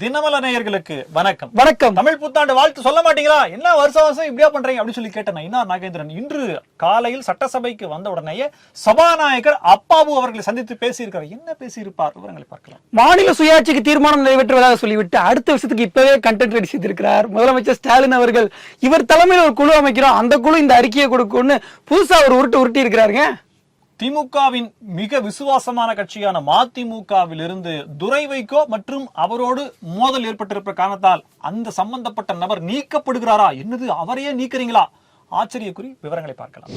தினமல நேயர்களுக்கு வணக்கம். வணக்கம். தமிழ் புத்தாண்டு வாழ்த்து சொல்ல மாட்டீங்களா? என்ன வருஷம் வருஷம் இப்படியா பண்றீங்க? அப்படின்னு சொல்லி கேட்டேன். இன்னார் நாகேந்திரன். இன்று காலையில் சட்டசபைக்கு வந்த உடனேயே சபாநாயகர் அப்பாவு அவர்களை சந்தித்து பேசியிருக்கார் என்ன பேசியிருப்பார்? விவரங்களை பார்க்கலாம். மாநில சுயாட்சிக்கு தீர்மானம் நிறைவேற்றுவதாக சொல்லிவிட்டு அடுத்த விஷயத்துக்கு இப்பவே கண்டென்ட் ரெடி செய்திருக்கிறார். முதலமைச்சர் ஸ்டாலின் அவர்கள் இவர் தலைமையில் ஒரு குழு அமைக்கிறோம். அந்த குழு இந்த அறிக்கையை கொடுக்கும்னு புதுசா ஒரு உருட்டு உருட்டி இருக்கிறாருங்க திமுகவின் மிக விசுவாசமான கட்சியான மதிமுகவில் இருந்து துரை வைகோ மற்றும் அவரோடு மோதல் ஏற்பட்டிருப்ப காரணத்தால் அந்த சம்பந்தப்பட்ட நபர் நீக்கப்படுகிறாரா? என்னது அவரையே நீக்கிறீங்களா? ஆச்சரியக்குறி விவரங்களை பார்க்கலாம்.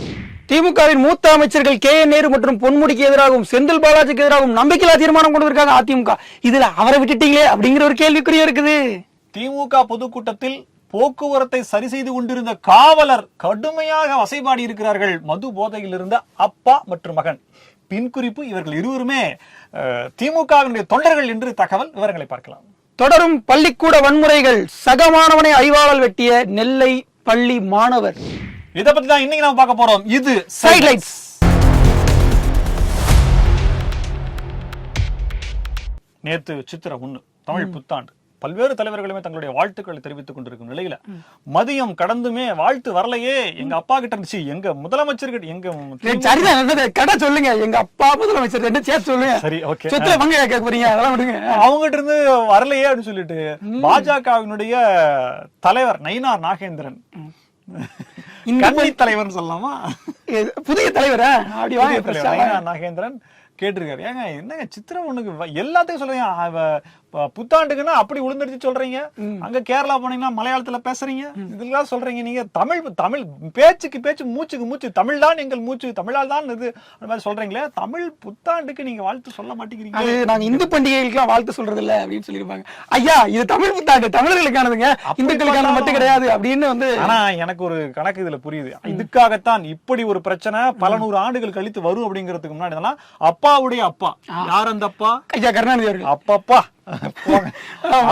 திமுகவின் மூத்த அமைச்சர்கள் கே என் நேரு மற்றும் பொன்முடிக்கு எதிராகவும் செந்தில் பாலாஜிக்கு எதிராகவும் நம்பிக்கையில்லா தீர்மானம் கொண்டு வந்திருக்காங்க அதிமுக. இதுல அவரை விட்டுட்டீங்களே அப்படிங்கிற ஒரு கேள்விக்குறியா இருக்குது. திமுக பொதுக்கூட்டத்தில் போக்குவரத்தை சரி செய்து கொண்டிருந்த காவலர் கடுமையாக வசைபாடி இருக்கிறார்கள். மது போதையில் இருந்த அப்பா மற்றும் மகன். பின்குறிப்பு இவர்கள் இருவருமே திமுகவினுடைய தொண்டர்கள் என்று தகவல் விவரங்களை பார்க்கலாம். தொடரும் பள்ளிக்கூட வன்முறைகள். சக மாணவனை ஐவாளால் வெட்டிய நெல்லை பள்ளி மாணவர். இதை பத்தி தான் இன்னைக்கு நாம பார்க்க போறோம். இது சைட்லைட்ஸ் நேத்து சித்திர ஒண்ணு தமிழ் புத்தாண்டு. பல்வேறு தலைவர்களுமே தங்களுடைய வாழ்த்துக்களை தெரிவித்துக் கொண்டிருக்கும் நிலையில மதியம் கடந்துமே வாழ்த்து வரலையே. எங்க அப்பா கிட்ட இருந்துச்சு. எங்க முதலமைச்சர் கிட்ட எங்க சரிதான்? கடை சொல்லுங்க. எங்க அப்பா முதலமைச்சர் ரெண்டு சேர்த்து சொல்லுங்க. சரி ஓகே. சொத்துல கேட்க போறீங்க? அதெல்லாம் விடுங்க. அவங்ககிட்ட இருந்து வரலையே அப்படின்னு சொல்லிட்டு பாஜகவினுடைய தலைவர் நயினார் நாகேந்திரன். கன்னி தலைவர்னு சொல்லலாமா? புதிய தலைவரா? அப்படி வாங்க தலைவர் நாகேந்திரன் கேட்டிருக்காரு. ஏங்க என்னங்க சித்திர ஒண்ணுக்கு வ- எல்லாத்தையும் ப- புத்தாண்டுக்குன்னா அப்படி உளுந்தடிச்சு சொல்றீங்க. அங்க கேரளா போனீங்கன்னா மலையாளத்துல பேசுறீங்க. இதெல்லாம் சொல்றீங்க நீங்க. தமிழ் தமிழ் பேச்சுக்கு பேச்சு மூச்சுக்கு மூச்சு. தமிழ் தான் எங்கள் மூச்சு. தமிழால் தான் இது. அந்த மாதிரி சொல்றீங்களே தமிழ் புத்தாண்டுக்கு நீங்க வாழ்த்து சொல்ல மாட்டேங்கிறீங்க. அது நாங்க இந்து பண்டிகைகளுக்கெல்லாம் வாழ்த்து சொல்றது இல்ல அப்படின்னு சொல்லிருப்பாங்க ஐயா இது தமிழ் புத்தாண்டு. தமிழர்களுக்கானதுங்க. இந்துக்களுக்கானது மட்டும் கிடையாது அப்படின்னு வந்து ஆனா எனக்கு ஒரு கணக்கு இதுல புரியுது. இதுக்காகத்தான் இப்படி ஒரு பிரச்சனை பல நூறு ஆண்டுகள் கழித்து வரும் அப்படிங்கிறதுக்கு முன்னாடி இதெல்லாம் அப்பாவுடைய அப்பா. யார் அந்த அப்பா? ஐயா கருணாநிதி அவர்கள். அப்பப்பா.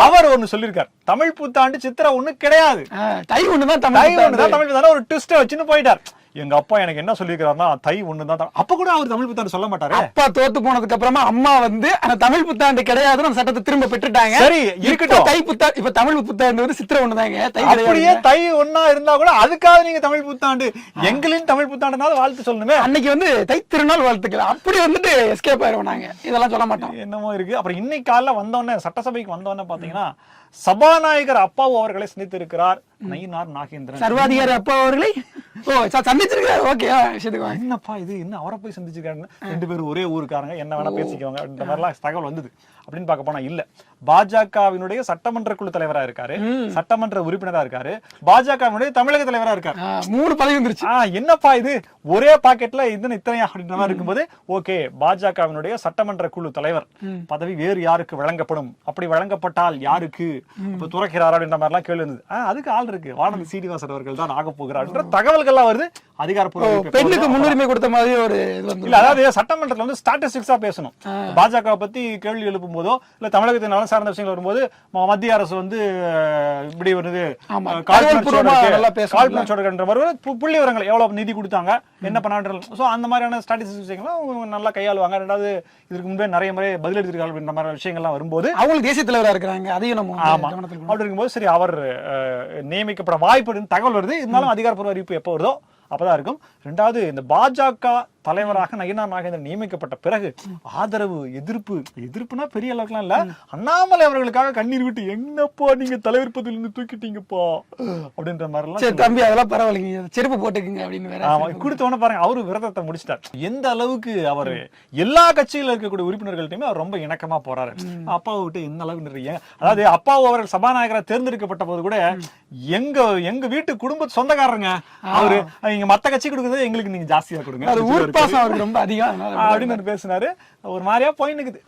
அவர் ஒண்ணு சொல்லிருக்கார். தமிழ் புத்தாண்டு சித்திரை ஒண்ணு கிடையாது. தை ஒண்ணுதான் தை தமிழ் ஒண்ணு தான் தமிழ் ஒரு ட்விஸ்ட வச்சுன்னு போயிட்டார். எங்க அப்பா எனக்கு என்ன சொல்லியிருக்காருன்னா தை ஒண்ணு தான். அப்ப கூட அவர் தமிழ் புத்தாண்டு சொல்ல மாட்டாரு. அப்பா தோத்து போனதுக்கு அப்புறமா அம்மா வந்து அந்த தமிழ் புத்தாண்டு கிடையாதுன்னு அந்த சட்டத்தை திரும்ப பெற்றுட்டாங்க. சரி, இருக்கட்டும். தை புத்தாண்டு இப்ப தமிழ் புத்தாண்டு வந்து சித்திரை ஒண்ணுதாங்க. தை அப்படியே கிடையாது தை ஒண்ணா இருந்தா கூட அதுக்காக நீங்க தமிழ் புத்தாண்டு எங்களின் தமிழ் புத்தாண்டுனால வாழ்த்து சொல்லணுமே. அன்னைக்கு வந்து தை திருநாள் வாழ்த்துக்கள். அப்படி வந்துட்டு எஸ்கேப் ஆயிடுவோம் நாங்க. இதெல்லாம் சொல்ல மாட்டோம். என்னமோ இருக்கு. அப்புறம் இன்னைக்கு காலைல வந்தோடனே சட்டசபைக்கு வந்தோடனே பாத்தீங்கன்னா சபாநாயகர் அப்பாவு அவர்களை சந்தித்து இருக்கிறார் நயினார் நாகேந்திரன். சர்வாதிகாரி அப்பா அவர்களை? ஓ சந்திச்சிருக்காரு ஓகே என்னப்பா இது? என்ன அவரை போய் சந்திச்சிருக்காருன்னு? ரெண்டு பேரும் ஒரே ஊருக்காரங்க. என்ன வேணா பேசிக்கோங்க அப்படின்ற மாதிரிலாம் தகவல் வந்தது. அப்படின்னு பார்க்க போனா இல்ல. பாஜகவினுடைய சட்டமன்ற குழு தலைவரா இருக்காரு. சட்டமன்ற உறுப்பினரா இருக்காரு. பாஜகவினுடைய தமிழக தலைவரா இருக்காரு. மூணு பதவி வந்துருச்சு. என்னப்பா இது? ஒரே பாக்கெட்ல இது இத்தனையா அப்படின்ற மாதிரி இருக்கும்போது ஓகே பாஜகவினுடைய சட்டமன்ற குழு தலைவர். பதவி வேறு யாருக்கு வழங்கப்படும்? அப்படி வழங்கப்பட்டால் யாருக்கு? இப்ப துறக்கிறாரா அப்படின்ற மாதிரி எல்லாம் கேள்வி இருந்தது. அதுக்கு ஆள் இருக்கு. வானதி சீனிவாசன் அவர்கள் தான் ஆக போகிறார் தகவல்கள்லாம் வருது. அதிகாரப்பூர்வ பெண்ணுக்கு முன்னுரிமை கொடுத்த மாதிரி ஒரு இல்ல அதாவது சட்டமன்றத்துல வந்து ஸ்டாட்டிஸ்டிக்ஸா பேசணும். பாஜக பத்தி கேள்வி எழுப்பும் போதோ இல்ல தமிழகத்தின் நலன் சார்ந்த விஷயங்கள் வரும்போது மத்திய அரசு வந்து இப்படி வருது காழ்ப்புணர்ச்சியோட பு- புள்ளி விவரங்கள் எவ்வளவு நிதி கொடுத்தாங்க என்ன பண்ணான்ற சோ அந்த மாதிரியான ஸ்டாட்டிஸ்டிக்ஸ் விஷயங்களும் அவங்க நல்லா கையாளுவாங்க. ரெண்டாவது இதுக்கு முன்பே நிறைய முறை பதில் எடுத்திருக்காங்க அப்படின்ற மாதிரி விஷயங்கள்லாம் வரும்போது அவங்களுக்கு தேசிய தலைவரா இருக்கிறாங்க. அதையும் நம்ம வந்து ஆமா. கவனத்தில் கொண்டு அப்படி இருக்கும்போது சரி அவர் நியமிக்கப்பட வாய்ப்பு தகவல் வருது. இருந்தாலும் அதிகாரப்பூர்வ அறிவிப்பு எப்போ வருதோ அப்பதான் இருக்கும். ரெண்டாவது இந்த பாஜக தலைவராக நயினார் நாகேந்திரன் நியமிக்கப்பட்ட பிறகு ஆதரவு எதிர்ப்பு எதிர்ப்புனா பெரிய அளவுக்குலாம் இல்ல. அண்ணாமலை அவர்களுக்காக கண்ணீர் விட்டு என்னப்பா நீங்க தலைவர் பதவியில இருந்து தூக்கிட்டீங்கப்பா? அப்படின்ற மாதிரி எல்லாம் தம்பி அதெல்லாம் பரவாயில்லைங்க. செருப்பு போட்டுக்குங்க அப்படின்னு வேற ஆமா கொடுத்தவன பாருங்க அவரு விரதத்தை முடிச்சிட்டார். எந்த அளவுக்கு அவரு எல்லா கட்சியில இருக்கக்கூடிய உறுப்பினர்கள்ட்டயுமே அவர் ரொம்ப இணக்கமா போறாரு. அப்பாவை விட்டு எந்த அளவுக்கு நிறைய அதாவது அப்பாவு அவர்கள் சபாநாயகரா தேர்ந்தெடுக்கப்பட்ட போது கூட எங்க எங்க வீட்டு குடும்ப சொந்தக்காரங்க அவரு இங்க மத்த கட்சி கொடுக்குறது எங்களுக்கு நீங்க ஜாஸ்தியா கொடுங்க. அது ஊர்பாசம் அவருக்கு ரொம்ப அதிகம் அப்படின்னு பேசினாரு. ஒரு மாதிரியா போய் நிக்குது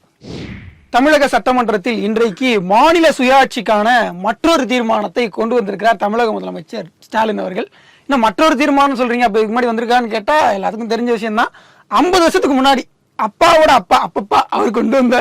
தமிழக சட்டமன்றத்தில் இன்றைக்கு மாநில சுயாட்சிக்கான மற்றொரு தீர்மானத்தை கொண்டு வந்திருக்கிறார் தமிழக முதலமைச்சர் ஸ்டாலின் அவர்கள். இன்னும் மற்றொரு தீர்மானம் சொல்றீங்க அப்ப இதுக்கு முன்னாடி வந்திருக்கான்னு கேட்டா எல்லாத்துக்கும் தெரிஞ்ச விஷயம் தான் ஐம்பது வருஷத்துக்கு முன்னாடி அப்பாவோட அப்பா அப்பப்பா அவர் கொண்டு வந்த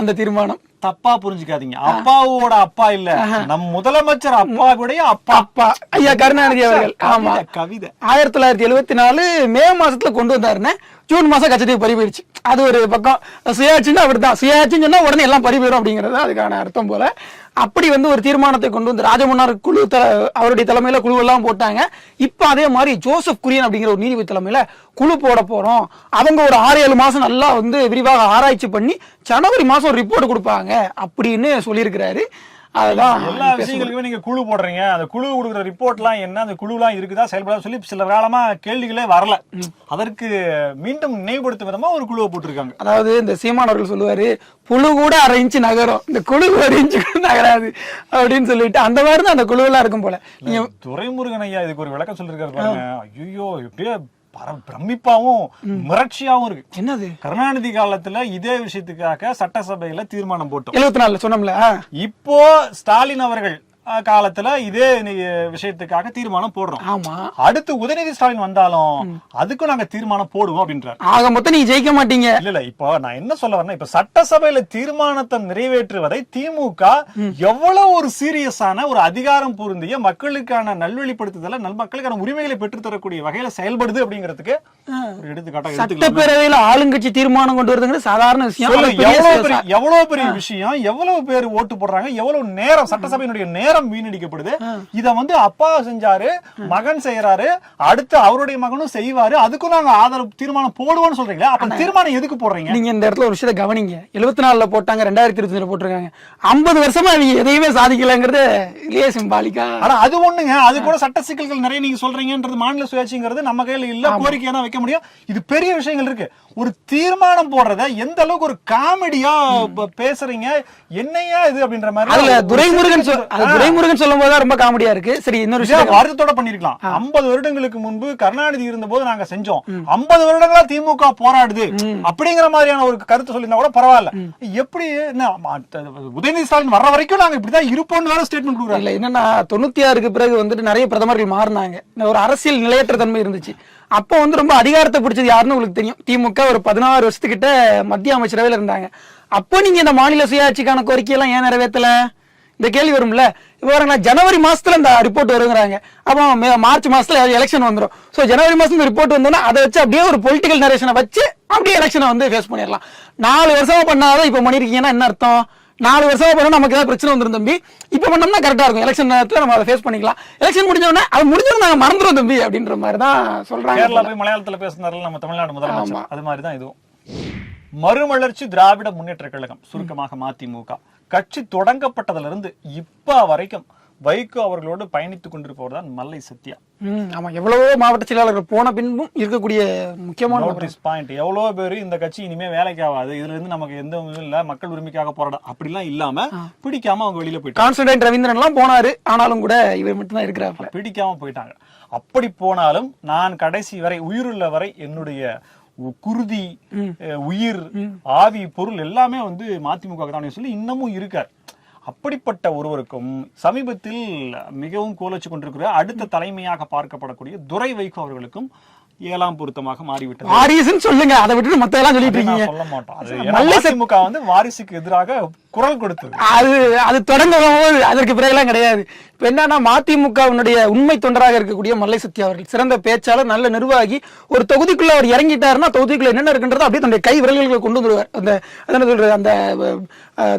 அந்த தீர்மானம். தப்பா புரிஞ்சுக்காதீங்க. அப்பாவோட அப்பா இல்ல. நம் முதலமைச்சர் அப்பாவுடைய அப்பா. அப்பா. ஐயா கருணாநிதி அவர்கள். ஆமா. கவிதை, ஆயிரத்தி தொள்ளாயிரத்தி எழுபத்தி நாலு மே மாசத்துல கொண்டு வந்தாருன்னு ஜூன் மாசம் கச்சத்தீவு பறி போயிடுச்சு அது ஒரு பக்கம். சுயாட்சின்னு அவர் தான் சுயாட்சின்னு சொன்னா உடனே எல்லாம் பறி போயிடும் அப்படிங்கிறது அதுக்கான அர்த்தம் போல. அப்படி வந்து ஒரு தீர்மானத்தை கொண்டு வந்து ராஜமன்னார் குழு த அவருடைய தலைமையில குழு எல்லாம் போட்டாங்க. இப்ப அதே மாதிரி ஜோசப் குரியன் அப்படிங்கிற ஒரு நீதிபதி தலைமையில குழு போட போறோம். அவங்க ஒரு ஆறு ஏழு மாசம் நல்லா வந்து விரிவாக ஆராய்ச்சி பண்ணி ஜனவரி மாசம் ஒரு ரிப்போர்ட் கொடுப்பாங்க அப்படின்னு சொல்லியிருக்கிறாரு. அதுதான் எல்லா விஷயங்களுக்குமே நீங்க குழு போடுறீங்க. அந்த குழு கொடுக்குற ரிப்போர்ட் எல்லாம் என்ன? அந்த குழு எல்லாம் இருக்குதா? செயல்படாத சொல்லி சில காலமா கேள்விகளே வரல. அதற்கு மீண்டும் நினைவுபடுத்தும் விதமா ஒரு குழுவை போட்டிருக்காங்க. அதாவது இந்த சீமான் அவர்கள் சொல்லுவாரு புழு கூட அரை இன்ச்சு நகரும். இந்த குழு ஒரு இன்ச்சு கூட நகராது. அப்படின்னு சொல்லிட்டு அந்த மாதிரி தான் அந்த குழுவெல்லாம் இருக்கும் போல. நீங்க துரைமுருகன் ஐயா இதுக்கு ஒரு விளக்கம் சொல்லிருக்காரு பாருங்க. ஐயோ எப்படியே பிரமிப்பாவும் மிரட்சியாவும் இருக்கு. என்னது? கருணாநிதி காலத்துல இதே விஷயத்துக்காக சட்டசபையில தீர்மானம் போட்டோம். எழுபத்தி நாலுல சொன்னோம்ல. இப்போ ஸ்டாலின் அவர்கள் காலத்துல இதே நி- விஷயத்துக்காக தீர்மானம் போடுறோம். ஆமா. அடுத்து உதயநிதி ஸ்டாலின் வந்தாலும் அதுக்கும் நாங்க தீர்மானம் போடுவோம் அப்படின்றார். ஆக மொத்தம் நீங்க ஜெயிக்க மாட்டீங்க. இல்ல இல்ல இப்போ நான் என்ன சொல்ல வரேன்னா இப்ப சட்டசபையில தீர்மானத்தை நிறைவேற்றுவதை திமுக எவ்வளவு ஒரு சீரியஸான ஒரு அதிகாரம் பொருந்திய மக்களுக்கான நல்வழிப்படுத்துதல நல் மக்களுக்கான உரிமைகளை பெற்றுத் தரக்கூடிய வகையில செயல்படுது அப்படிங்கிறதுக்கு ஒரு எடுத்துக்காட்டா சட்டப்பேரவையில ஆளுங்கட்சி தீர்மானம் கொண்டு வருதுங்கிறது சாதாரண விஷயம். எவ்வளவு பெரிய விஷயம் எவ்வளவு பேர் ஓட்டு போடுறாங்க எவ்வளவு நேரம் சட்டசபையினுடைய நேரம் வீணடிக்கப்படுது. இத வந்து அப்பா செஞ்சாரு மகன் செய்யறாரு அடுத்து அவருடைய மகனும் செய்வாரு. அதுக்கும் நாங்க ஆதரவு தீர்மானம் போடுவோம்னு சொல்றீங்களா அப்ப தீர்மானம் எதுக்கு போடுறீங்க? நீங்க இந்த இடத்துல ஒரு விஷயத்தை கவனிங்க. எழுபத்தி நாலுல போட்டாங்க ரெண்டாயிரத்தி இருபத்தி போட்டிருக்காங்க. ஐம்பது வருஷமா அவங்க எதையுமே சாதிக்கலங்கிறது இல்லையே சிம்பாலிக்கா. ஆனா அது ஒண்ணுங்க. அது கூட சட்ட சிக்கல்கள் நிறைய நீங்க சொல்றீங்கன்றது மாநில சுயாட்சிங்கிறது நம்ம கையில இல்ல கோரிக்கையா தான் வைக்க முடியும். இது பெரிய விஷயங்கள் இருக்கு. ஒரு தீர்மானம் போடுறத எந்த அளவுக்கு ஒரு காமெடியா பேசுறீங்க? என்னையா இது அப்படின்ற மாதிரி அதுல துரைமுருகன் துரைமுருகன் சொல்லும் போது ரொம்ப காமெடியா இருக்கு. சரி இன்னொரு விஷயம். வருத்தத்தோட பண்ணிருக்கலாம். 50 வருடங்களுக்கு முன்பு கருணாநிதி இருந்தபோது நாங்க செஞ்சோம். 50 வருடங்களா திமுக போராடுது. அப்படிங்கிற மாதிரியான ஒரு கருத்து சொல்லியிருந்தா கூட பரவாயில்ல. எப்படி உதயநிதி ஸ்டாலின் வர்ற வரைக்கும் நாங்க இப்படிதான் இருப்போம்னு வேற ஸ்டேட்மெண்ட் கொடுக்குறாங்க இல்ல என்னன்னா தொண்ணூத்தி ஆறுக்கு பிறகு வந்துட்டு நிறைய பிரதமர்கள் மாறினாங்க. ஒரு அரசியல் நிலையற்ற தன்மை இருந்துச்சு. அப்போ வந்து ரொம்ப அதிகாரத்தை பிடிச்சது யாருன்னு உங்களுக்கு தெரியும். திமுக ஒரு பதினாறு வருஷத்துக்கிட்ட மத்திய அமைச்சரவையில இருந்தாங்க. அப்போ நீங்க இந்த மாநில சுயாட்சிக்கான கோரிக்கையெல்லாம் ஏன் நிறைவேற்றல இந்த கேள்வி வரும்ல? இப்போ பாருங்களா ஜனவரி மாசத்துல இந்த ரிப்போர்ட் வருங்கிறாங்க. அப்போ மார்ச் மாசத்துல எலெக்ஷன் வந்துரும். சோ ஜனவரி மாசம் இந்த ரிப்போர்ட் வந்தோன்னா அதை வச்சு அப்படியே ஒரு பொலிட்டிக்கல் நரேஷனை வச்சு அப்படியே எலெக்ஷனை வந்து ஃபேஸ் பண்ணிடலாம். நாலு வருஷமா பண்ணாதான் இப்போ பண்ணிருக்கீங்கன்னா என்ன அர்த்தம்? நாலு வருஷமா பண்ணா நமக்கு ஏதாவது பிரச்சனை வந்துரும் தம்பி. இப்ப பண்ணோம்னா கரெக்டா இருக்கும். எலெக்ஷன் நேரத்துல நம்ம அதை ஃபேஸ் பண்ணிக்கலாம். எலெக்ஷன் முடிஞ்ச உடனே அது முடிஞ்சது நாங்க மறந்துடும் தம்பி அப்படின்ற மாதிரி தான் சொல்றாங்க. கேரளா போய் மலையாளத்துல பேசினார்ல நம்ம தமிழ்நாடு முதலமைச்சர். அது மாதிரி தான் இதுவும். மறுமலர்ச்சி திராவிட முன்னேற்ற கழகம் சுருக்கமாக மதிமுக. கட்சி தொடங்கப்பட்டதிலிருந்து இப்ப வரைக்கும் வைகோ அவர்களோடு பயணித்துக் கொண்டிருப்பவர் தான் மல்லை சத்யா. ஆமா. எவ்வளவோ மாவட்ட செயலாளர்கள் போன பின்பும் இருக்கக்கூடிய முக்கியமான நோட்டீஸ் பாயிண்ட் எவ்வளவு பேர் இந்த கட்சி இனிமே வேலைக்கு ஆகாது. இதுல இருந்து நமக்கு எந்த இல்ல. மக்கள் உரிமைக்காக போராட அப்படிலாம் இல்லாம பிடிக்காம அவங்க வெளியில போயிட்டாங்க. கான்ஸ்டன்டைன் ரவீந்திரன் எல்லாம் போனாரு. ஆனாலும் கூட இவர் மட்டும் தான் இருக்கிறாப்ல பிடிக்காம போயிட்டாங்க. அப்படி போனாலும் நான் கடைசி வரை உயிருள்ள வரை என்னுடைய குருதி உயிர் ஆவி பொருள் எல்லாமே வந்து மதிமுக தான் சொல்லி இன்னமும் இருக்கார். அப்படிப்பட்ட ஒருவருக்கும் சமீபத்தில் மிகவும் கோலச்சு கொண்டிருக்கிற அடுத்த தலைமையாக பார்க்கப்படக்கூடிய துரை வைகோ அவர்களுக்கும் ஏழாம் பொருத்தமாக மாறிவிட்டது. வாரிசுன்னு சொல்லுங்க. அதை விட்டுட்டு மத்த எல்லாம் சொல்லிட்டு இருக்கீங்க. சொல்ல மாட்டோம். அது மதிமுக வந்து வாரிசுக்கு எதிராக குரல் கொடுத்தது. அது அது தொடங்க போது அதற்கு பிறகுலாம் கிடையாது. இப்ப என்னன்னா மதிமுகவினுடைய உண்மை தொண்டராக இருக்கக்கூடிய மல்லை சத்யா அவர்கள் சிறந்த பேச்சாளர் நல்ல நிர்வாகி ஒரு தொகுதிக்குள்ள அவர் இறங்கிட்டாருன்னா தொகுதிக்குள்ள என்னென்ன இருக்குன்றத அப்படியே தன்னுடைய கை விரல்களை கொண்டு வந்துருவார். அந்த அதான் சொல்றது அந்த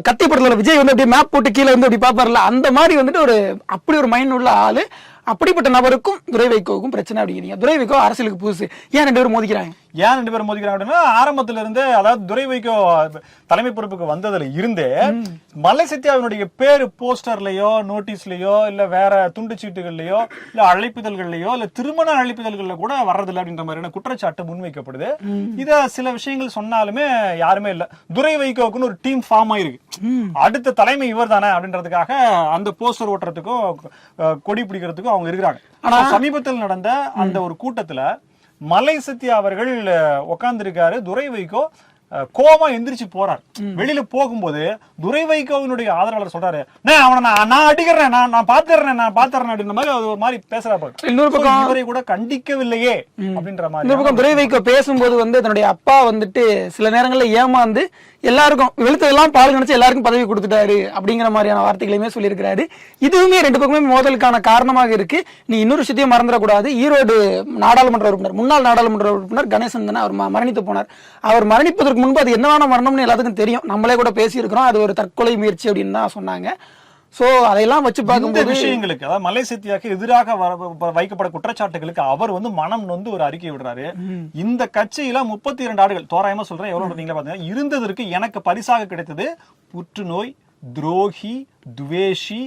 கத்தி படத்துல விஜய் வந்து அப்படியே மேப் போட்டு கீழே வந்து அப்படி பாப்பார்ல அந்த மாதிரி வந்துட்டு ஒரு அப்படி ஒரு மைண்ட் உள்ள ஆளு அப்படிப்பட்ட நபருக்கும் துரை வைகோவுக்கும் பிரச்சனை அப்படிங்கிறீங்க. துரை வைகோ அரசியலுக்கு புதுசு. ஏன் ரெண்டு பேரும் மோதிக்கிறாங்க? ஏன் ரெண்டு பேரும் மோதிக்கிறாங்க அப்படின்னா ஆரம்பத்துல இருந்தே அதாவது துரை வைக்கோ தலைமை பொறுப்புக்கு வந்ததுல இருந்தே மலை சத்யாவினுடைய பேரு போஸ்டர்லயோ நோட்டீஸ்லயோ இல்ல வேற துண்டு சீட்டுகள்லயோ இல்ல அழைப்பிதழ்கள்லயோ இல்ல திருமண அழைப்பிதழ்கள்ல கூட வர்றதில்ல அப்படின்ற மாதிரியான குற்றச்சாட்டு முன்வைக்கப்படுது இத சில விஷயங்கள் சொன்னாலுமே யாருமே இல்ல. துரை வைகோவுக்குன்னு ஒரு டீம் ஃபார்ம் ஆயிருக்கு. அடுத்த தலைமை இவர் தானே அப்படின்றதுக்காக அந்த போஸ்டர் ஓட்டுறதுக்கும் கொடி பிடிக்கிறதுக்கும் அவங்க இருக்கிறாங்க. ஆனா சமீபத்தில் நடந்த அந்த ஒரு கூட்டத்துல மலை சத்யா அவர்கள் உட்கார்ந்துருக்காரு துரை வைகோ கோவமா எந்திரிச்சு போறார் வெளியில போகும்போது துரை வைகோவினுடைய ஆதரவாளர் சொல்றாரு "அண்ணே, அவனை நான் நான் அடிக்கிறேன் நான் நான் பாத்துறேன் நான் பாத்துறேன் அப்படின்ற மாதிரி ஒரு மாதிரி பேசுறாரு இன்னொரு பக்கம் இவரை கூட கண்டிக்கவில்லையே அப்படின்ற இந்த பக்கம் மாதிரி துரை வைகோ பேசும்போது வந்து தன்னுடைய அப்பா வந்துட்டு சில நேரங்கள்ல ஏமாந்து எல்லாருக்கும் வெளுத்ததெல்லாம் பால் நினைச்சு எல்லாருக்கும் பதவி கொடுத்துட்டாரு அப்படிங்கிற மாதிரியான வார்த்தைகளையுமே சொல்லியிருக்கிறாரு. இதுவுமே ரெண்டு பக்கமே மோதலுக்கான காரணமாக இருக்கு. நீ இன்னொரு விஷயத்தையும் மறந்துடக்கூடாது. ஈரோடு நாடாளுமன்ற உறுப்பினர் முன்னாள் நாடாளுமன்ற உறுப்பினர் கணேசன் தானே அவர் மரணித்து போனார். அவர் மரணிப்பதற்கு முன்பு அது என்னவான மரணம்னு எல்லாத்துக்கும் தெரியும். நம்மளே கூட பேசியிருக்கிறோம். அது ஒரு தற்கொலை முயற்சி அப்படின்னு தான் சொன்னாங்க. சோ அதையெல்லாம் வச்சு பார்க்கும்போது விஷயங்களுக்கு அதாவது மலை சத்தியாக்கு எதிராக வைக்கப்பட குற்றச்சாட்டுகளுக்கு அவர் வந்து மனம் நொந்து ஒரு அறிக்கை விடுறாரு. இந்த கட்சியில முப்பத்தி இரண்டு ஆண்டுகள் தோராயமா சொல்றேன் எவ்வளவு நீங்களே பாத்தீங்கன்னா இருந்ததற்கு எனக்கு பரிசாக கிடைத்தது புற்றுநோய் துரோகி துவேஷி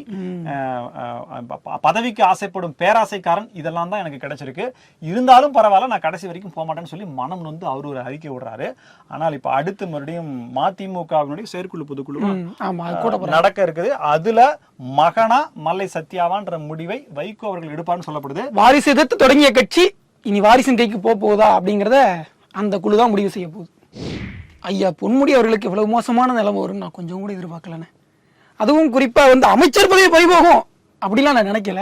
பதவிக்கு ஆசைப்படும் பேராசைக்காரன் இதெல்லாம் தான் எனக்கு கிடைச்சிருக்கு. இருந்தாலும் பரவாயில்ல நான் கடைசி வரைக்கும் போக மாட்டேன்னு சொல்லி மனம் நொந்து அவர் ஒரு அறிக்கை விடுறாரு. ஆனால் இப்ப அடுத்து மறுபடியும் மதிமுகவினுடைய செயற்குழு பொதுக்குழு நடக்க இருக்குது. அதுல மகனா மல்லை சத்யாவான்ற முடிவை வைகோ அவர்கள் எடுப்பார்னு சொல்லப்படுது. வாரிசு எதிர்த்து தொடங்கிய கட்சி இனி வாரிசின் கைக்கு போக போகுதா அப்படிங்கிறத அந்த குழு தான் முடிவு செய்ய போகுது. ஐயா பொன்முடி அவர்களுக்கு இவ்வளவு மோசமான நிலைமை வரும்னு நான் கொஞ்சம் கூட எதிர்பார்க்கலண்ணே. அதுவும் குறிப்பா வந்து அமைச்சர் பதவி பறிபோகும். அப்படிலாம் நான் நினைக்கல.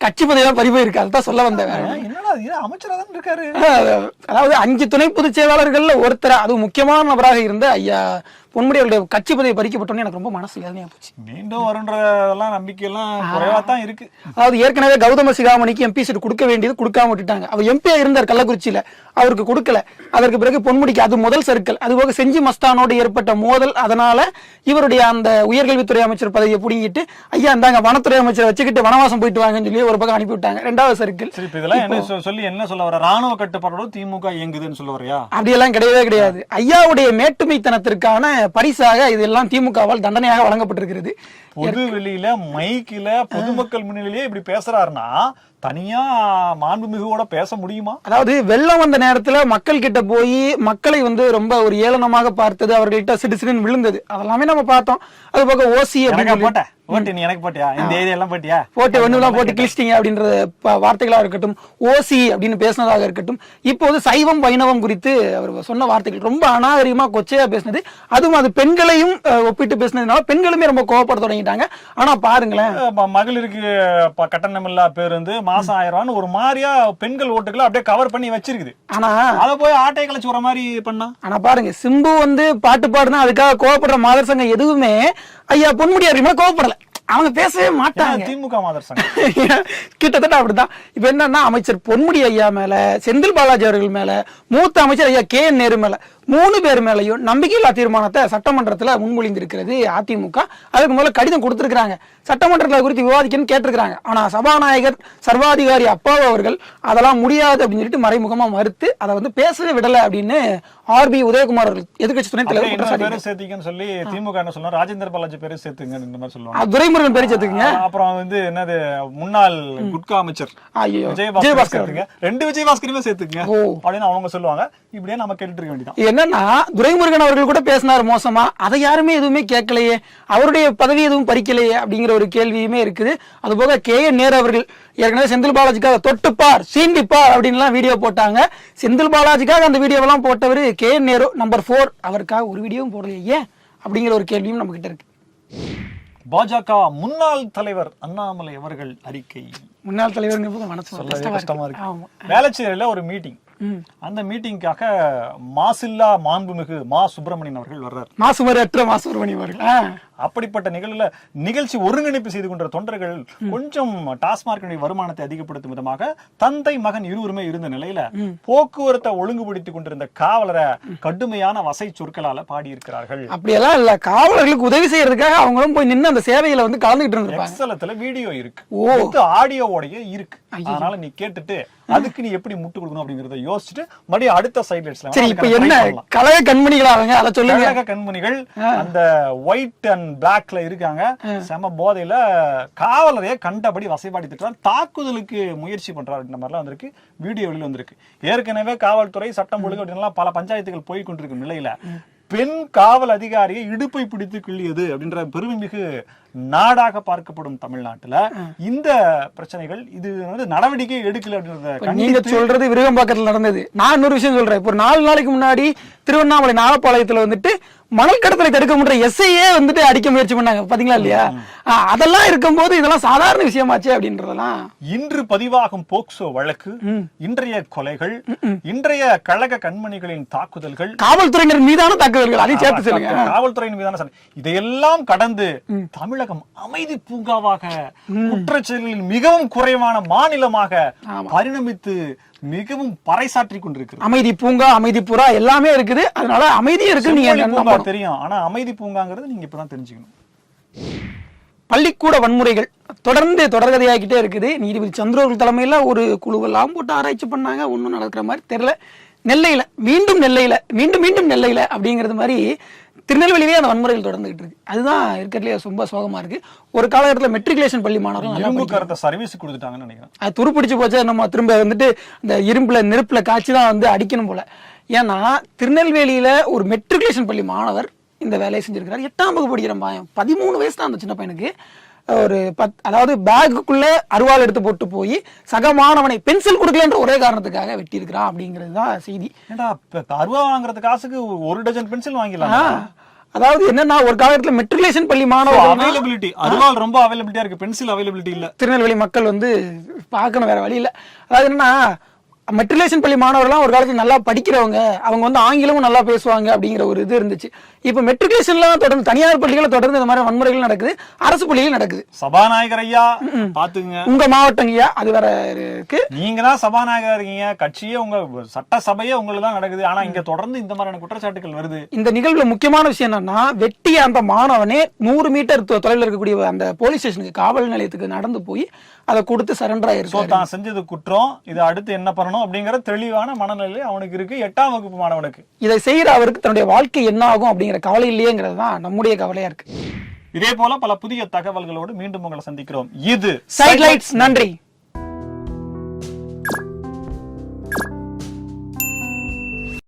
கட்சி பதவி தான் பறிபோயிருக்கு அதுதான் சொல்ல வந்தேன் வேற. ஒண்ணும் என்னடா இது? அமைச்சரா தான் இருக்காரு. அதாவது அஞ்சு துணை பொதுச் செயலாளர்கள்ல ஒருத்தர் அதுவும் முக்கியமான நபராக இருந்த ஐயா பொன்முடி அவருடைய கட்சி பதவி பறிக்கப்பட்டோன்னு எனக்கு ரொம்ப மனசு வேதனையா போச்சு. மீண்டும் வருன்றதெல்லாம் நம்பிக்கை எல்லாம் குறைவா தான் இருக்கு. அதாவது ஏற்கனவே கௌதம சிகாமணிக்கு எம்பி சீட் கொடுக்க வேண்டியது கொடுக்காம விட்டுட்டாங்க. அவர் எம்பியா இருந்தார் கள்ளக்குறிச்சியில. அவருக்கு கொடுக்கல. அதற்கு பிறகு பொன்முடிக்கு அது முதல் சர்க்கிள் அதுபோக செஞ்சி மஸ்தானோடு ஏற்பட்ட மோதல் அதனால இவருடைய அந்த உயர்கல்வித்துறை அமைச்சர் பதவியை புடுங்கிட்டு ஐயா இந்தாங்க வனத்துறை அமைச்சர் வச்சுக்கிட்டு வனவாசம் போயிட்டு வாங்கன்னு சொல்லி ஒரு பக்கம் அனுப்பி விட்டாங்க. ரெண்டாவது சர்க்கிள் சரி இதெல்லாம் என்ன சொல்லி என்ன சொல்ல வர ராணுவ கட்டுப்பாடோட திமுக இயங்குதுன்னு சொல்ல வரையா அப்படியெல்லாம் கிடையவே கிடையாது. ஐயாவுடைய மேட்டுமைத்தனத்திற்கான பரிசாக இதெல்லாம் திமுகவால் தண்டனையாக வழங்கப்பட்டிருக்கிறது. பொது வெளியில மைக்கில பொதுமக்கள் முன்னிலையிலே இப்படி பேசுறாருன்னா தனியா மாண்புமிகுவோட பேச முடியுமா? அதாவது வெள்ளம் வந்த நேரத்துல மக்கள் கிட்ட போய் மக்களை வந்து ரொம்ப ஒரு ஏளனமாக பார்த்தது அவர்கள்ட்ட சிடு சிடுன்னு விழுந்தது. அதெல்லாமே நம்ம பார்த்தோம். அது போக ஓசி அப்படின்னு எனக்கு சொல்லி போட்ட ஓட்டு நீ எனக்கு போட்டியா? இந்த ஏரியா எல்லாம் போட்டியா? போட்டு ஒண்ணுலாம் போட்டு கிழிச்சிட்டீங்க அப்படின்ற வார்த்தைகளா இருக்கட்டும் ஓசி அப்படின்னு பேசினதாக இருக்கட்டும் இப்போது சைவம் வைணவம் குறித்து அவர் சொன்ன வார்த்தைகள் ரொம்ப அநாகரிகமா கொச்சையா பேசினது. அதுவும் அது பெண்களையும் ஒப்பிட்டு பேசினதுனால பெண்களுமே ரொம்ப கோவப்பட தொடங்கிட்டாங்க. ஆனா பாருங்களேன். மகளிருக்கு கட்டணமில்லா பேருந்து மாசம் ஆயிரம் ரூபான்னு ஒரு மாதிரியா பெண்கள் ஓட்டுகளை அப்படியே கவர் பண்ணி வச்சிருக்குது. ஆனா அத போய் ஆட்டை கழிச்சு வர மாதிரி பண்ணா? ஆனா பாருங்க சிம்பு வந்து பாட்டு பாடுனா அதுக்காக கோவப்படுற மாதர் சங்கம் எதுவுமே ஐயா பொன்முடியார் மேல கோவப்படல. அவங்க பேசவே மாட்டாங்க. திமுக மாதர் சங்கம். கிட்டத்தட்ட அப்படிதான். இப்ப என்னன்னா அமைச்சர் பொன்முடி ஐயா மேல செந்தில் பாலாஜி அவர்கள் மேல மூத்த அமைச்சர் ஐயா கே என் நேரு மேல மூணு பேர் மேலயும் நம்பிக்கையில்லா தீர்மானத்தை சட்டமன்றத்துல முன்மொழிந்திருக்கிறது அதிமுக. அதுக்கு முதல்ல கடிதம் கொடுத்திருக்காங்க சட்டமன்றத்தில் குறித்து விவாதிக்கன்னு கேட்டிருக்காங்க ஆனா சபாநாயகர் சர்வாதிகாரி அப்பாவு அவர்கள் அதெல்லாம் முடியாது அப்படின்னு சொல்லிட்டு மறைமுகமா மறுத்து அதை வந்து பேசவே விடல அப்படின்னு ஆர்பி உதயகுமார் அவர்கள் எதிர்க்கட்சி துணைத் தலைவர் சேர்த்திக்கன்னு சொல்லி திமுக என்ன சொல்லுவாங்க? ராஜேந்திர பாலாஜி பேரை சேர்த்துங்க இந்த மாதிரி சொல்லுவாங்க. துரைமுருகன் பேர் சேர்த்துக்குங்க. அப்புறம் வந்து என்னது? முன்னாள் குட்கா அமைச்சர். விஜயபாஸ்கர் சேர்த்துங்க. ரெண்டு விஜயபாஸ்கருமே சேர்த்துங்க. அப்படின்னு அவங்க சொல்லுவாங்க. இப்படியே நம்ம கேட்டுட்டு இருக்க வேண்டியதான் என்னன்னா துரைமுருகன் அவர்கள் கூட பேசினார் மோசமா. அதை யாருமே எதுவுமே கேட்கலையே. அவருடைய பதவி எதுவும் பறிக்கலையே அப்படிங்கிற ஒரு கேள்வியுமே இருக்குது. அதுபோக கே என் நேரு அவர்கள் ஏற்கனவே செந்தில் பாலாஜிக்காக தொட்டுப்பார் சீண்டிப்பார் அப்படின்லாம் வீடியோ போட்டாங்க. செந்தில் பாலாஜிக்காக அந்த வீடியோவெல்லாம் போட்டவர் K N Nehru number four அவருக்காக ஒரு வீடியோவும் போடலையே ஏன்? அப்படிங்கிற ஒரு கேள்வியும் நம்ம கிட்ட இருக்கு. பாஜக முன்னாள் தலைவர் அண்ணாமலை அவர்கள் அறிக்கை. முன்னாள் போது மனசு கஷ்டமா இருக்கு. வேளச்சேரியில ஒரு மீட்டிங். அந்த மீட்டிங்காக மாசில்லா மாண்புமிகு மா சுப்பிரமணியன் அவர்கள் வர்றார். மாசுமரி மா சுப்பிரமணியம் அவர்கள். அப்படிப்பட்ட நிகழ்வுல நிகழ்ச்சி ஒருங்கிணைப்பு செய்து கொண்ட தொண்டர்கள் கொஞ்சம் டாஸ்மார்க்கினுடைய வருமானத்தை அதிகப்படுத்தும் விதமாக தந்தை மகன் இருவருமே இருந்த நிலையில போக்குவரத்தை ஒழுங்குபடுத்திக் கொண்டிருந்த காவலரை கடுமையான வசை சொற்களால பாடியிருக்கிறார்கள். அப்படியெல்லாம் இல்ல. காவலர்களுக்கு உதவி செய்யறதுக்காக அவங்களும் போய் நின்று அந்த சேவையில வந்து கலந்துகிட்டு எக்ஸலத்துல வீடியோ இருக்கு. ஓ. வித் ஆடியோவோடய இருக்கு. அதனால நீ கேட்டுட்டு அதுக்கு நீ எப்படி முட்டு கொடுக்கணும் அப்படிங்கறத யோசிச்சுட்டு மறுபடியும் அடுத்த இப்ப என்ன? கழக கண்மணிகளா அவங்க அதை சொல்லுங்க. கழக கண்மணிகள் அந்த ஒயிட் அண்ட் பிளாக்ல இருக்காங்க. செம போதையில காவலரையே கண்டபடி வசைபாடி திட்டுறார் தாக்குதலுக்கு முயற்சி பண்றாரு அப்படின்ற மாதிரிலாம் வந்திருக்கு. வீடியோ வெளியில வந்திருக்கு. ஏற்கனவே காவல்துறை சட்டம் ஒழுங்கு அப்படின்லாம் பல பஞ்சாயத்துகள் போய் கொண்டிருக்கும் நிலையில பெண் காவல் அதிகாரியை இடுப்பை பிடித்து கிள்ளியது அப்படின்ற பெருமைமிகு நாடாக பார்க்கப்படும் தமிழ்நாட்டுல. இந்த பிரச்சனைகள் இது வந்து நடவடிக்கை எடுக்கல அப்படின்றத நீங்க சொல்றது விருகம்பாக்கத்துல நடந்தது. நான் இன்னொரு விஷயம் சொல்றேன். இப்போ நாலு நாளைக்கு முன்னாடி திருவண்ணாமலை நாகப்பாளையத்துல வந்துட்டு மணல் கடத்தலை தடுக்க முடிய எஸ்ஐயே வந்துட்டு அடிக்க முயற்சி பண்ணாங்க. பாத்தீங்களா இல்லையா? அதெல்லாம் இருக்கும்போது இதெல்லாம் சாதாரண விஷயமாச்சு அப்படின்றதெல்லாம். இன்று பதிவாகும் போக்சோ வழக்கு இன்றைய கொலைகள் இன்றைய கழக கண்மணிகளின் தாக்குதல்கள். காவல்துறையினர் மீதான தாக்குதல்கள் அதையும் சேர்த்து சொல்லுங்க. காவல்துறையின் மீதான இதையெல்லாம் கடந்து தமிழகம் அமைதி பூங்காவாக குற்றச்செயல்களில் மிகவும் குறைவான மாநிலமாக பரிணமித்து மிகவும் பறைசாற்றி கொண்டிருக்கிறது. அமைதி பூங்கா அமைதி புறா எல்லாமே இருக்குது. அதனால அமைதியும் இருக்கு. நீங்க. தெரியும். ஆனா அமைதி பூங்காங்கிறது நீங்க இப்பதான் தெரிஞ்சுக்கணும். பள்ளிக்கூட வன்முறைகள் தொடர்ந்து தொடர்கதையாகிட்டே இருக்குது. நீதிபதி சந்திரர்கள் தலைமையில ஒரு குழுவெல்லாம் போட்டு ஆராய்ச்சி பண்ணாங்க. ஒன்றும் நடக்கிற மாதிரி தெரியல. நெல்லையில மீண்டும் நெல்லையில மீண்டும் மீண்டும் நெல்லையில அப்படிங்கிறது மாதிரி திருநெல்வேலியிலே அந்த வன்முறைகள் தொடர்ந்துகிட்டு இருக்கு. அதுதான் இருக்கிறதுலே ரொம்ப சோகமா இருக்கு. ஒரு காலகட்டத்தில் மெட்ரிகுலேஷன் பள்ளி மாணவர்கள் சர்வீஸ் கொடுத்துட்டாங்கன்னு நினைக்கிறேன். அது துருப்பிடிச்சு போச்சு நம்ம திரும்ப வந்துட்டு இந்த இரும்புல நெருப்புல காய்ச்சி தான் வந்து அடிக்கணும் போல. ஏன்னா திருநெல்வேலியில ஒரு மெட்ரிகுலேஷன் பள்ளி மாணவர் இந்த வேலையை செஞ்சிருக்கிறார். எட்டாம் வகுப்பு படிக்கிற பையன் பதிமூணு வயசு தான் அந்த சின்ன பையனுக்கு. ஒரு பத் அதாவது பேக்குக்குள்ள அருவாள் எடுத்து போட்டு போய் சக மாணவனை பென்சில் கொடுக்கலன்ற ஒரே காரணத்துக்காக வெட்டி இருக்கிறான் அப்படிங்கிறது தான் செய்தி. ஏண்டா இப்ப அருவா வாங்குறது காசுக்கு ஒரு டஜன் பென்சில் வாங்கிடலாம்? அதாவது என்னன்னா ஒரு காலகட்டத்தில் மெட்ரிகுலேஷன் பள்ளி மாணவர்கள் அவைலபிலிட்டி அருவாள் ரொம்ப அவைலபிலிட்டியா இருக்கு. பென்சில் அவைலபிலிட்டி இல்ல. திருநெல்வேலி மக்கள் வந்து பார்க்கணும் வேற வழி இல்ல. அதாவது என்னன்னா மெட்ரிகுலேஷன் பள்ளி மாணவர்கள்லாம் ஒரு காலத்துல நல்லா படிக்கிறவங்க அவங்க வந்து ஆங்கிலமும் நல்லா பேசுவாங்க அப்படிங்கிற ஒரு இது இருந்துச்சு. இப்போ மெட்ரிகுலேஷன்ல தொடர்ந்து தனியார் பள்ளிகளை தொடர்ந்து இந்த மாதிரி வன்முறைகள் நடக்குது. அரசு பள்ளிகள் நடக்குது. சபாநாயகர் ஐயா பாத்துங்க உங்க மாவட்டங்கய்யா அது வேற இருக்கு. நீங்க தான் சபாநாயகர் இருக்கீங்க. கட்சியே உங்க சட்டசபையே உங்களுக்கு தான் நடக்குது. ஆனா இங்க தொடர்ந்து இந்த மாதிரியான குற்றச்சாட்டுகள் வருது. இந்த நிகழ்வுல முக்கியமான விஷயம் என்னன்னா வெட்டிய அந்த மாணவனே நூறு மீட்டர் தொலைவில் இருக்கக்கூடிய அந்த போலீஸ் ஸ்டேஷனுக்கு காவல் நிலையத்துக்கு நடந்து போய் அதை கொடுத்து சரண்டர் சோ ஆயிருக்காரு தான் செஞ்சது குற்றம். இதை அடுத்து என்ன பண்ணணும் அப்படிங்கிற தெளிவான மனநிலை அவனுக்கு இருக்கு. எட்டாம் வகுப்பு மாணவனுக்கு. இதை செய்யற அவருக்கு தன்னுடைய வாழ்க்கை என்ன ஆகும் அப்படிங்கிற கவலை இல்லையேங்கிறது தான் நம்முடைய கவலையா இருக்கு. இதே போல பல புதிய தகவல்களோடு மீண்டும் உங்களை சந்திக்கிறோம். இது சைட் லைட்ஸ் நன்றி.